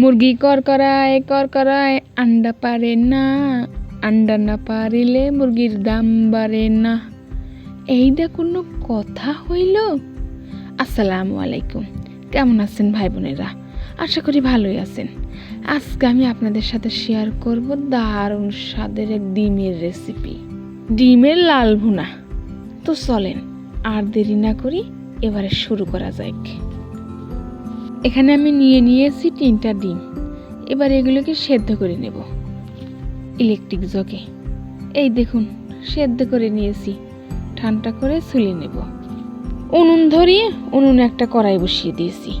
মুরগি কর করায় কর আন্ডা পারে না, আন্ডা না পারিলে মুরগির দাম বাড়ে না। এইটা কোনো কথা হইল? আসসালামু আলাইকুম। কেমন আছেন ভাই বোনেরা আশা করি ভালোই আছেন। আজকে আমি আপনাদের সাথে শেয়ার করব দারুণ স্বাদের এক ডিমের রেসিপি। ডিমের লাল ভুনা। তো চলেন, আর দেরি না করি এবারে শুরু করা যাক। এখানে আমি নিয়ে নিয়েছি তিনটা ডিম। এবার এগুলোকে সেদ্ধ করে নেব। ইলেকট্রিক জগে। এই দেখুন, সেদ্ধ করে নিয়েছি। ঠান্ডা করে ছুলে নেব। উনুন ধরিয়ে উনুন একটা কড়াই বসিয়ে দিয়েছি।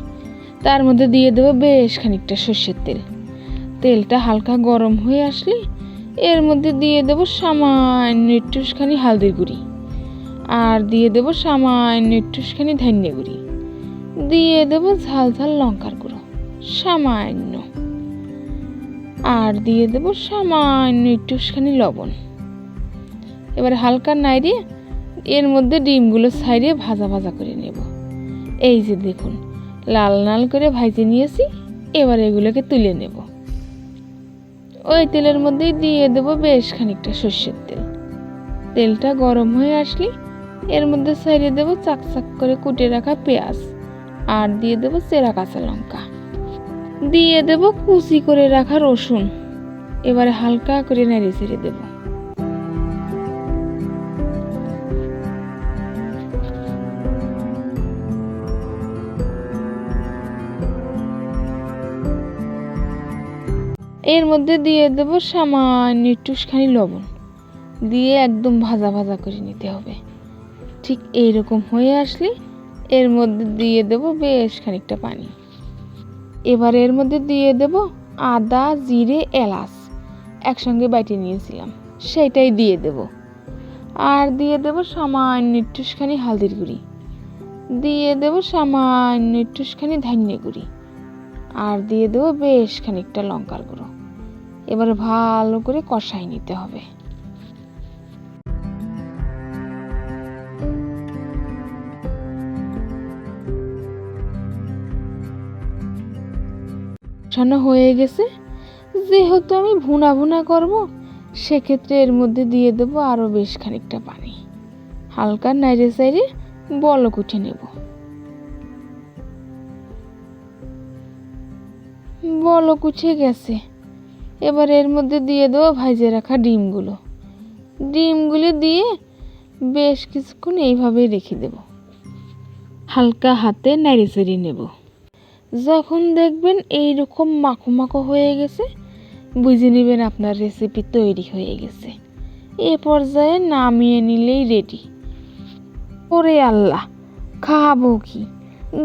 তার মধ্যে দিয়ে দেবো বেশ খানিকটা সর্ষের তেল। তেলটা হালকা গরম হয়ে আসলে এর মধ্যে দিয়ে দেবো সামান্য একটুখানি হালদির গুঁড়ি। আর দিয়ে দেবো সামান্য একটুখানি ধান্যে গুঁড়ি। দিয়ে দেবো ঝাল ঝাল লঙ্কার গুঁড়ো, সামান্য। আর দিয়ে দেবো সামান্য একটুখানি লবণ। এবার হালকা নাইড়ে এর মধ্যে ডিমগুলো সাইডে ভাজা ভাজা করে নেব। এই যে দেখুন, লাল লাল করে ভাজে নিয়েছি, এবার এগুলোকে তুলে নেব। ওই তেলের মধ্যেই দিয়ে দেবো বেশ খানিকটা সর্ষের তেল। তেলটা গরম হয়ে আসলে এর মধ্যে সাইডে দেবো চাক চাক করে কুটে রাখা পেঁয়াজ। আর দিয়ে দেবো চেরা কাঁচা লঙ্কা। দিয়ে দেবো কুচি করে রাখা রসুন। এবারে হালকা করে নেড়ে ছেড়ে দেবো। এর মধ্যে দিয়ে দেবো সামান্য একটুখানি লবণ। দিয়ে একদম ভাজা ভাজা করে নিতে হবে। ঠিক এইরকম হয়ে আসলে এর মধ্যে দিয়ে দেবো বেশ খানিকটা পানি। এবার এর মধ্যে দিয়ে দেব আদা, জিরে, এলাচ একসঙ্গে বাইটে নিয়েছিলাম। সেটাই দিয়ে দেব। আর দিয়ে দেব সামান্য একটুখানি হালদির গুঁড়ি। দিয়ে দেব সামান্য একটুখানি ধান্যে গুঁড়ি। আর দিয়ে দেবো বেশ খানিকটা লঙ্কার গুঁড়ো। এবারে ভালো করে কষাই নিতে হবে। কষানো হয়ে গেছে। যেহেতু আমি ভুনা ভুনা করব, সেক্ষেত্রে এর মধ্যে দিয়ে দেবো আরও বেশ খানিকটা পানি। হালকা নাইড়ে সাইডে বলক উঠে নেব। বলক উঠে গেছে। এবার এর মধ্যে দিয়ে দেবো ভাজে রাখা ডিমগুলো। ডিমগুলো দিয়ে বেশ কিছুক্ষণ এইভাবেই রেখে দেব। হালকা হাতে নাড়ে চেড়ে নেব। যখন দেখবেন এই রকম মাখো মাখো হয়ে গেছে, বুঝে নেবেন আপনার রেসিপি তৈরি হয়ে গেছে। এ পর্যায়ে নামিয়ে নিলেই রেডি ওরে আল্লাহ, খাব কি?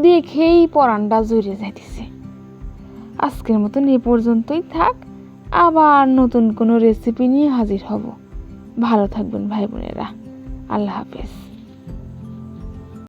দেখেই পরানটা জুড়ে যাইতেছে। আজকের মতন এ পর্যন্তই থাক, আবার নতুন কোনো রেসিপি নিয়ে হাজির হব। ভালো থাকবেন ভাই বোনেরা। আল্লাহ হাফেজ।